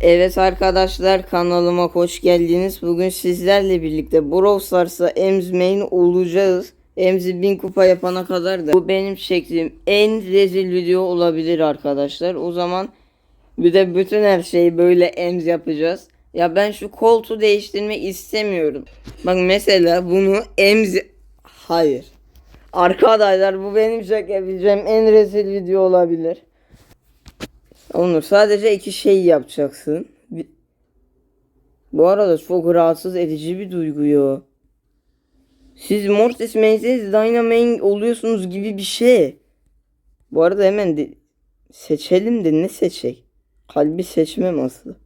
Evet arkadaşlar kanalıma hoş geldiniz. Bugün sizlerle birlikte Brawl Stars'a Ems main olacağız. Ems'i 1000 kupa yapana kadar da bu benim çektiğim en rezil video olabilir arkadaşlar. O zaman bir de bütün her şeyi böyle Ems yapacağız. Ya ben şu koltuğu değiştirmek istemiyorum. Bak mesela bunu Ems... Hayır. Arkadaşlar bu benim çekebileceğim en rezil video olabilir. Onur sadece iki şey yapacaksın. Bu arada çok rahatsız edici bir duygu ya. Siz Mortis main'seniz Dynamain oluyorsunuz gibi bir şey. Bu arada hemen de seçelim de ne seçecek? Kalbi seçmem aslı.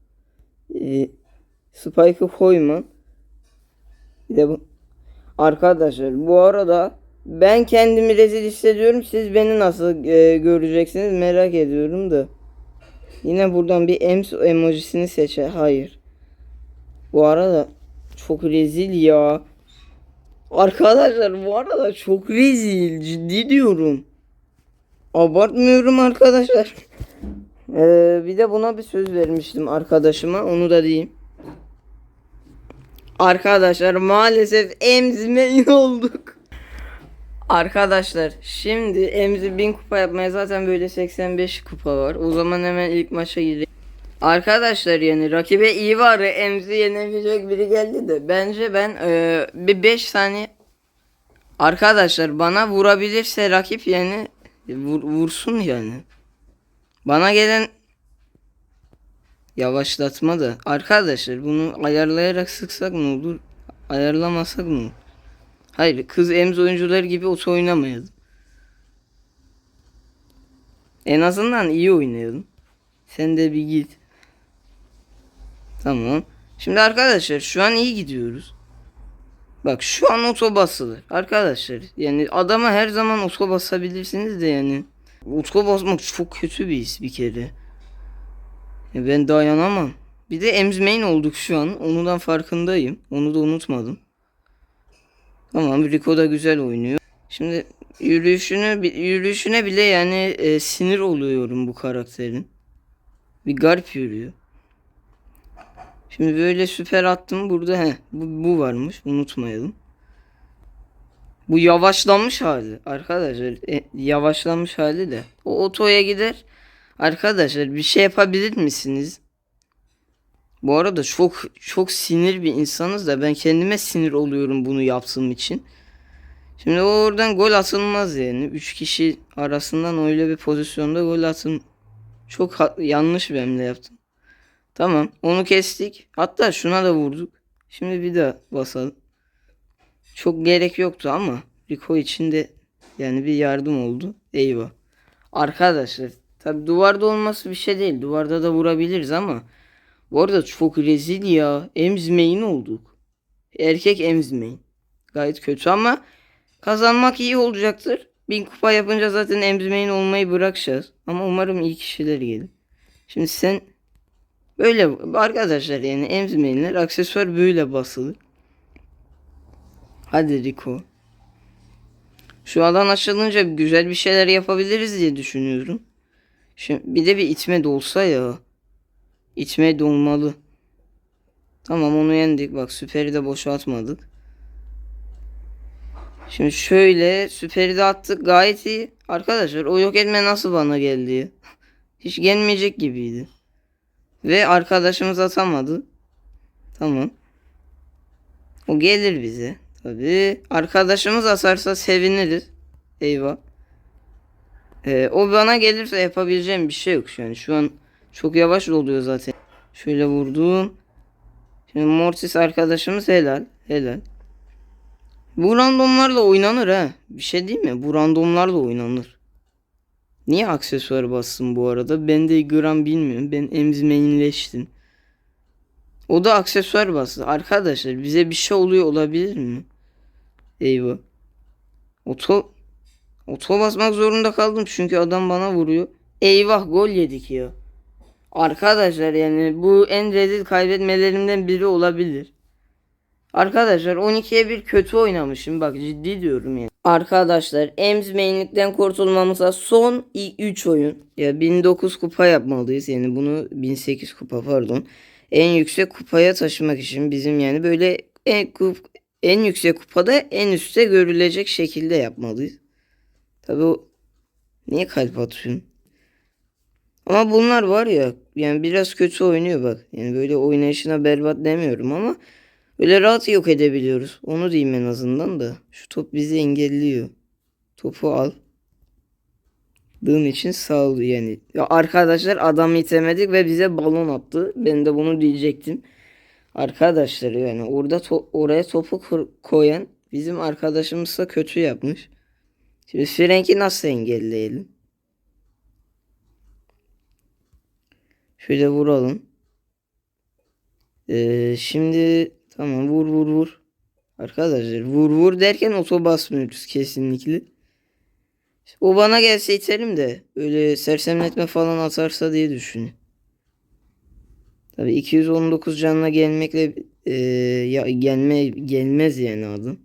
Ee, Spike'ı koyma. Bir de bu. Arkadaşlar bu arada ben kendimi rezil hissediyorum. Siz beni nasıl e, göreceksiniz merak ediyorum da. Yine buradan bir ems emojisini seçe. Hayır. Bu arada çok rezil ya. Arkadaşlar bu arada çok rezil. Ciddi diyorum. Abartmıyorum arkadaşlar. Ee, bir de buna bir söz vermiştim arkadaşıma. Onu da diyeyim. Arkadaşlar maalesef emzmeyin olduk. Arkadaşlar şimdi Emzi 1000 kupa yapmaya zaten böyle 85 kupa var. O zaman hemen ilk maça girelim. Arkadaşlar yani rakibe iyi var. Emzi yenebilecek biri geldi de. Bence ben e, bir 5 saniye Arkadaşlar bana vurabilirse rakip yani vur- vursun yani. Bana gelen yavaşlatma da. Arkadaşlar bunu ayarlayarak sıksak ne olur? Ayarlamasak mı? Hayır kız emz oyuncular gibi oto oynamayalım. En azından iyi oynayalım. Sen de bir git. Tamam. Şimdi arkadaşlar şu an iyi gidiyoruz. Bak şu an oto basılır. Arkadaşlar yani adama her zaman oto basabilirsiniz de yani. Oto basmak çok kötü bir his bir kere. Ben dayanamam. Bir de emzmeyin olduk şu an. Ondan farkındayım. Onu da unutmadım. Tamam Rico da güzel oynuyor. Şimdi yürüyüşüne yürüyüşüne bile yani e, sinir oluyorum bu karakterin. Bir garip yürüyor. Şimdi böyle süper attım burada he bu, bu varmış unutmayalım. Bu yavaşlanmış hali arkadaşlar e, yavaşlanmış hali de o otoya gider. Arkadaşlar bir şey yapabilir misiniz? Bu arada çok çok sinir bir insanız da ben kendime sinir oluyorum bunu yaptığım için. Şimdi oradan gol atılmaz yani. Üç kişi arasından öyle bir pozisyonda gol atın. Çok yanlış bir hamle yaptım. Tamam onu kestik. Hatta şuna da vurduk. Şimdi bir daha basalım. Çok gerek yoktu ama Rico için de yani bir yardım oldu. Eyvah. Arkadaşlar tabi duvarda olması bir şey değil. Duvarda da vurabiliriz ama bu arada çok rezil ya. Emzmeyin olduk. Erkek emzmeyin. Gayet kötü ama kazanmak iyi olacaktır. Bin kupa yapınca zaten emzmeyin olmayı bırakacağız. Ama umarım iyi kişiler gelir. Şimdi sen böyle arkadaşlar yani emzmeyinler aksesuar böyle basılı. Hadi Rico. Şu alan açılınca güzel bir şeyler yapabiliriz diye düşünüyorum. Şimdi bir de bir itme de olsa ya. İçme dolmalı. Tamam onu yendik. Bak süperi de boşaltmadık. Şimdi şöyle süperi de attık. Gayet iyi. Arkadaşlar o yok etme nasıl bana geldi? Hiç gelmeyecek gibiydi. Ve arkadaşımız atamadı. Tamam. O gelir bize. Tabii. Arkadaşımız atarsa seviniriz. Eyvah. Ee, o bana gelirse yapabileceğim bir şey yok şu an. Şu an çok yavaş oluyor zaten. Şöyle vurdum. Şimdi Mortis arkadaşımız helal. Helal. Bu randomlarla oynanır ha. Bir şey değil mi? Bu randomlarla oynanır. Niye aksesuar bassın bu arada? Ben de gram bilmiyorum. Ben emzmeyinleştim. O da aksesuar bastı. Arkadaşlar bize bir şey oluyor olabilir mi? Eyvah. Oto Oto basmak zorunda kaldım çünkü adam bana vuruyor. Eyvah gol yedik ya. Arkadaşlar yani bu en rezil kaybetmelerimden biri olabilir. Arkadaşlar 12'ye bir kötü oynamışım. Bak ciddi diyorum yani. Arkadaşlar Ems mainlikten kurtulmamıza son 3 oyun. Ya 1009 kupa yapmalıyız. Yani bunu 1008 kupa pardon. En yüksek kupaya taşımak için bizim yani böyle en, kup- en yüksek kupada en üstte görülecek şekilde yapmalıyız. Tabi o niye kalp atıyorsun? Ama bunlar var ya yani biraz kötü oynuyor bak. Yani böyle oynayışına berbat demiyorum ama Öyle rahat yok edebiliyoruz. Onu diyeyim en azından da. Şu top bizi engelliyor. Topu al. Dığın için sağ ol yani. Ya arkadaşlar adam itemedik ve bize balon attı. Ben de bunu diyecektim. Arkadaşlar yani orada to- oraya topu koyan bizim arkadaşımızsa kötü yapmış. Şimdi Frank'i nasıl engelleyelim? Şöyle vuralım. Ee, şimdi tamam vur vur vur. Arkadaşlar vur vur derken oto basmıyoruz kesinlikle. O bana gelse iterim de öyle sersemletme falan atarsa diye düşün. Tabii 219 canına gelmekle e, ya, gelme gelmez yani adam.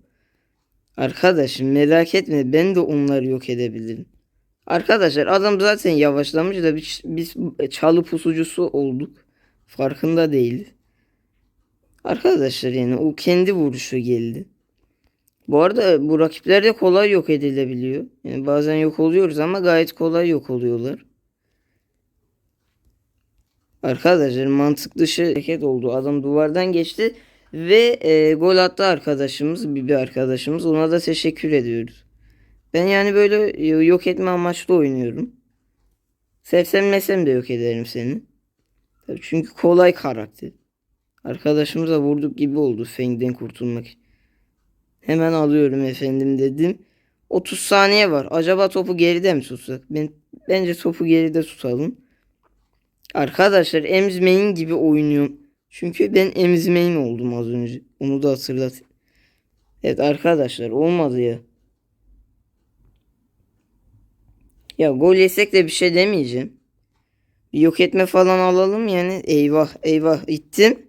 Arkadaşım merak etme ben de onları yok edebilirim. Arkadaşlar adam zaten yavaşlamış da biz, biz çalı pusucusu olduk. Farkında değiliz. Arkadaşlar yani o kendi vuruşu geldi. Bu arada bu rakipler de kolay yok edilebiliyor. Yani bazen yok oluyoruz ama gayet kolay yok oluyorlar. Arkadaşlar mantık dışı hareket oldu. Adam duvardan geçti ve e, gol attı arkadaşımız, bir arkadaşımız. Ona da teşekkür ediyoruz. Ben yani böyle yok etme amaçlı oynuyorum. Sevsem mesem de yok ederim seni. Tabii çünkü kolay karakter. Arkadaşımıza vurduk gibi oldu Feng'den kurtulmak. Hemen alıyorum efendim dedim. 30 saniye var. Acaba topu geride mi tutsak? Ben bence topu geride tutalım. Arkadaşlar Emzmeyin gibi oynuyorum. Çünkü ben Emzmeyin oldum az önce. Onu da hatırlat. Evet arkadaşlar olmadı ya. Ya gol yesek de bir şey demeyeceğim. Bir yok etme falan alalım yani. Eyvah eyvah ittim.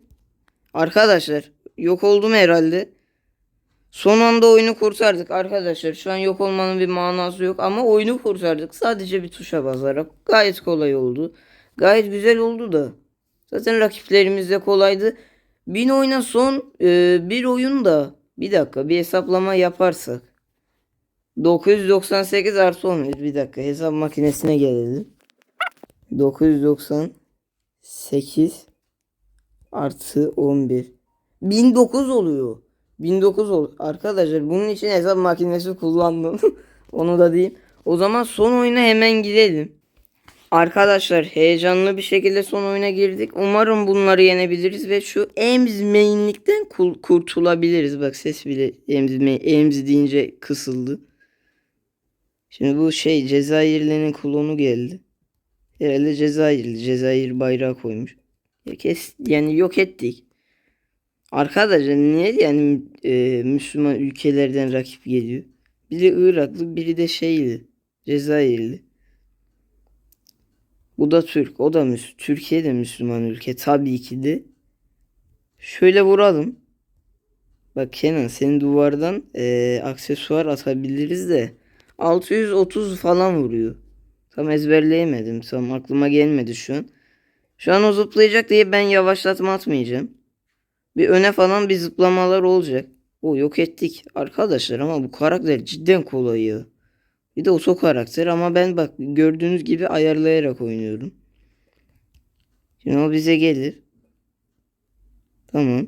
Arkadaşlar yok oldum herhalde. Son anda oyunu kurtardık arkadaşlar. Şu an yok olmanın bir manası yok ama oyunu kurtardık. Sadece bir tuşa basarak. Gayet kolay oldu. Gayet güzel oldu da. Zaten rakiplerimiz de kolaydı. Bin oyuna son e, bir oyun da bir dakika bir hesaplama yaparsak. 998 artı 11 bir dakika hesap makinesine gelelim. 998 artı 11. 1009 oluyor. 1009 ol. Arkadaşlar bunun için hesap makinesi kullandım. Onu da diyeyim. O zaman son oyuna hemen gidelim. Arkadaşlar heyecanlı bir şekilde son oyuna girdik. Umarım bunları yenebiliriz ve şu Ems kurtulabiliriz. Bak ses bile Ems, Ems deyince kısıldı. Şimdi bu şey Cezayirli'nin klonu geldi. Herhalde Cezayirli. Cezayir bayrağı koymuş. Kes yani yok ettik. Arkadaşlar niye yani e, Müslüman ülkelerden rakip geliyor? Biri Iraklı, biri de şeyli, Cezayirli. Bu da Türk, o da Müs Türkiye de Müslüman ülke tabii ki de. Şöyle vuralım. Bak Kenan senin duvardan e, aksesuar atabiliriz de 630 falan vuruyor. Tam ezberleyemedim. Tam aklıma gelmedi şu an. Şu an o zıplayacak diye ben yavaşlatma atmayacağım. Bir öne falan bir zıplamalar olacak. O yok ettik arkadaşlar ama bu karakter cidden kolay ya. Bir de oto karakter ama ben bak gördüğünüz gibi ayarlayarak oynuyorum. Şimdi o bize gelir. Tamam.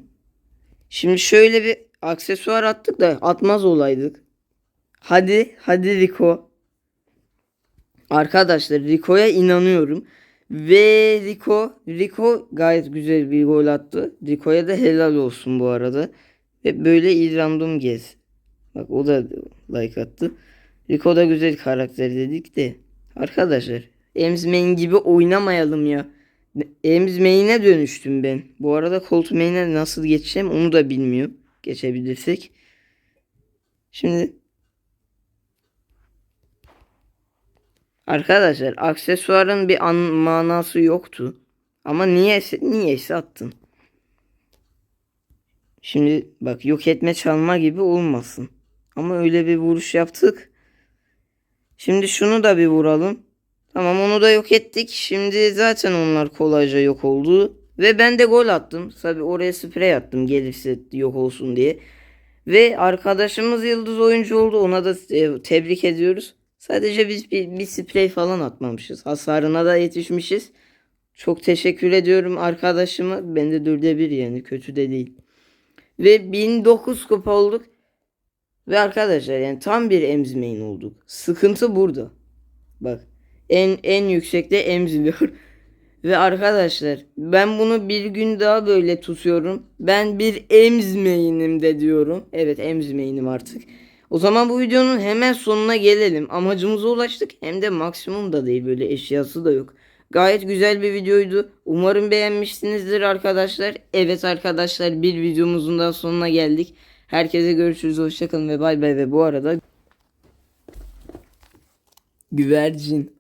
Şimdi şöyle bir aksesuar attık da atmaz olaydık. Hadi hadi Rico. Arkadaşlar Rico'ya inanıyorum. Ve Rico, Rico gayet güzel bir gol attı. Rico'ya da helal olsun bu arada. Ve böyle random gez. Bak o da like attı. Rico da güzel karakter dedik de. Arkadaşlar Emsmain gibi oynamayalım ya. Emsmain'e dönüştüm ben. Bu arada Colt nasıl geçeceğim onu da bilmiyorum. Geçebilirsek. Şimdi Arkadaşlar aksesuarın bir an manası yoktu. Ama niyeyse, niyeyse attım. Şimdi bak yok etme çalma gibi olmasın. Ama öyle bir vuruş yaptık. Şimdi şunu da bir vuralım. Tamam onu da yok ettik. Şimdi zaten onlar kolayca yok oldu. Ve ben de gol attım. Tabi oraya sprey attım gelirse yok olsun diye. Ve arkadaşımız yıldız oyuncu oldu. Ona da e, tebrik ediyoruz. Sadece biz bir, bir sprey falan atmamışız. Hasarına da yetişmişiz. Çok teşekkür ediyorum arkadaşıma. Ben de dörde bir yani kötü de değil. Ve 1009 kupa olduk. Ve arkadaşlar yani tam bir emzmeyin olduk. Sıkıntı burada. Bak en en yüksekte emziliyor. Ve arkadaşlar ben bunu bir gün daha böyle tutuyorum. Ben bir emzmeyinim de diyorum. Evet emzmeyinim artık. O zaman bu videonun hemen sonuna gelelim. Amacımıza ulaştık. Hem de maksimum da değil böyle eşyası da yok. Gayet güzel bir videoydu. Umarım beğenmişsinizdir arkadaşlar. Evet arkadaşlar bir videomuzun daha sonuna geldik. Herkese görüşürüz. Hoşçakalın ve bay bay ve bu arada güvercin.